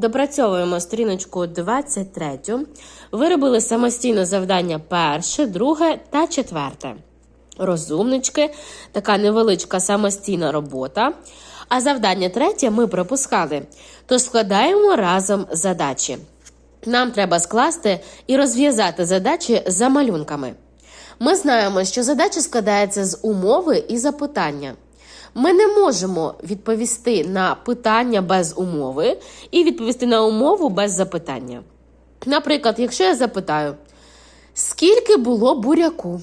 Допрацьовуємо сторіночку 23. Виробили самостійно завдання перше, друге та четверте. Розумнички, така невеличка самостійна робота. А завдання третє ми пропускали. Тож складаємо разом задачі. Нам треба скласти і розв'язати задачі за малюнками. Ми знаємо, що задача складається з умови і запитання. Ми не можемо відповісти на питання без умови і відповісти на умову без запитання. Наприклад, якщо я запитаю, скільки було буряку?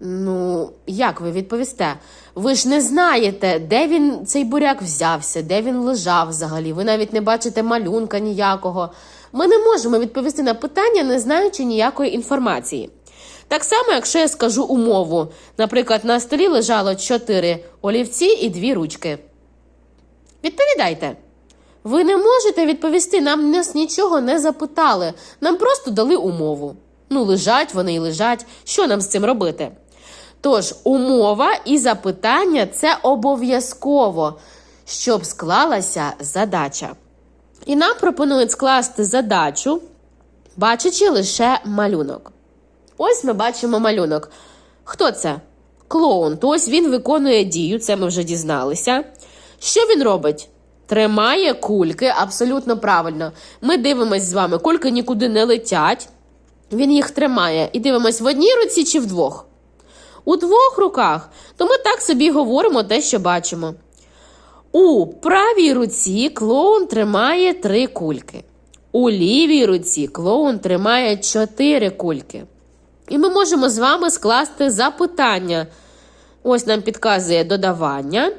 Ну, як ви відповісте? Ви ж не знаєте, де він цей буряк взявся, де він лежав взагалі. Ви навіть не бачите малюнка ніякого. Ми не можемо відповісти на питання, не знаючи ніякої інформації. Так само, якщо я скажу умову, наприклад, на столі лежало чотири олівці і дві ручки. Відповідайте. Ви не можете відповісти, нам нас нічого не запитали. Нам просто дали умову. Ну, лежать вони і лежать. Що нам з цим робити? Тож, умова і запитання це обов'язково, щоб склалася задача. І нам пропонують скласти задачу, бачачи лише малюнок. Ось ми бачимо малюнок. Хто це? Клоун. То ось він виконує дію, це ми вже дізналися. Що він робить? Тримає кульки, абсолютно правильно. Ми дивимось з вами, кульки нікуди не летять. Він їх тримає. І дивимось в одній руці чи в двох? У двох руках. То ми так собі говоримо те, що бачимо. У правій руці клоун тримає три кульки. У лівій руці клоун тримає чотири кульки. І ми можемо з вами скласти запитання. Ось нам підказує додавання.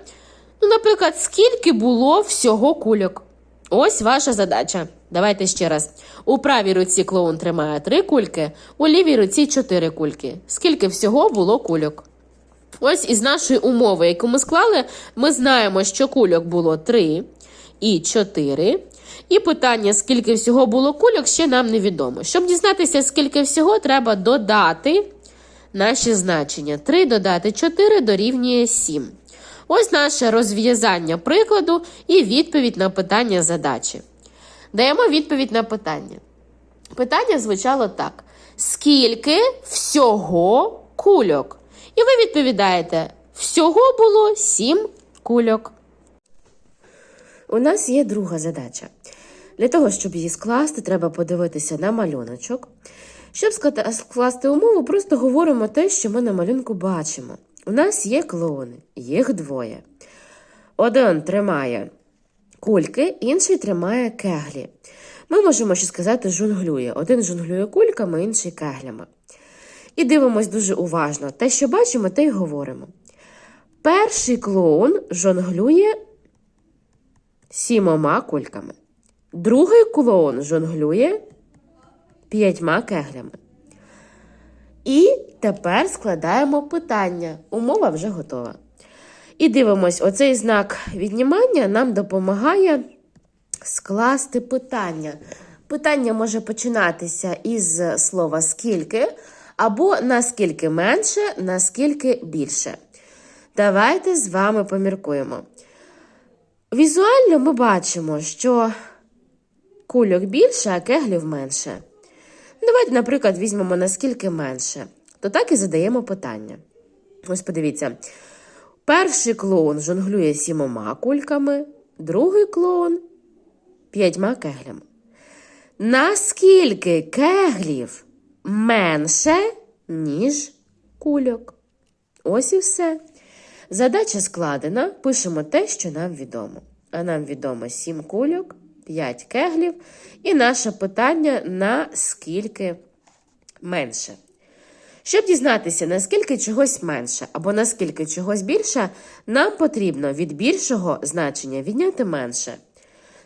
Ну, наприклад, скільки було всього кульок? Ось ваша задача. Давайте ще раз. У правій руці клоун тримає три кульки, у лівій руці чотири кульки. Скільки всього було кульок? Ось із нашої умови, яку ми склали, ми знаємо, що кульок було 3 і 4. І питання, скільки всього було кульок, ще нам невідомо. Щоб дізнатися, скільки всього, треба додати наші значення. 3 додати 4 дорівнює 7. Ось наше розв'язання прикладу і відповідь на питання задачі. Даємо відповідь на питання. Питання звучало так: скільки всього кульок? І ви відповідаєте: всього було 7 кульок. У нас є друга задача. Для того, щоб її скласти, треба подивитися на малюночок. Щоб скласти умову, просто говоримо те, що ми на малюнку бачимо. У нас є клоуни, їх двоє. Один тримає кульки, інший тримає кеглі. Ми можемо ще сказати жонглює. Один жонглює кульками, інший кеглями. І дивимось дуже уважно. Те, що бачимо, те й говоримо. Перший клоун жонглює сімома кульками. Другий клоун жонглює п'ятьма кеглями. І тепер складаємо питання. Умова вже готова. І дивимось, оцей знак віднімання нам допомагає скласти питання. Питання може починатися із слова скільки, або наскільки менше, наскільки більше. Давайте з вами поміркуємо. Візуально ми бачимо, що кульок більше, а кеглів менше. Давайте, наприклад, візьмемо наскільки менше, то так і задаємо питання. Ось подивіться. Перший клоун жонглює сімома кульками, другий клоун п'ятьма кеглями. Наскільки кеглів менше, ніж кульок? Ось і все. Задача складена, пишемо те, що нам відомо. А нам відомо 7 кульок, 5 кеглів, і наше питання наскільки менше. Щоб дізнатися, наскільки чогось менше або наскільки чогось більше, нам потрібно від більшого значення відняти менше.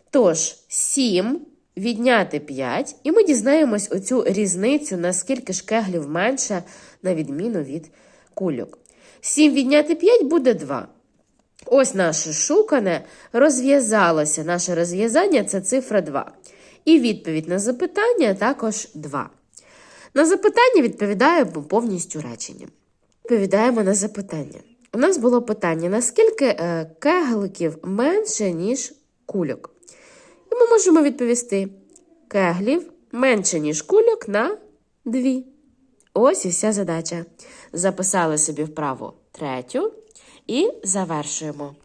Тож, 7 відняти 5, і ми дізнаємось оцю різницю, наскільки ж кеглів менше, на відміну від кульок. 7 відняти 5 буде 2. Ось наше шукане розв'язалося. Наше розв'язання це цифра 2. І відповідь на запитання також 2. На запитання відповідаємо повністю реченням. Відповідаємо на запитання. У нас було питання: наскільки е, кегликів менше, ніж кульок? І ми можемо відповісти? Кеглів менше, ніж кульок на дві. Ось і вся задача. Записали собі вправо третю і завершуємо.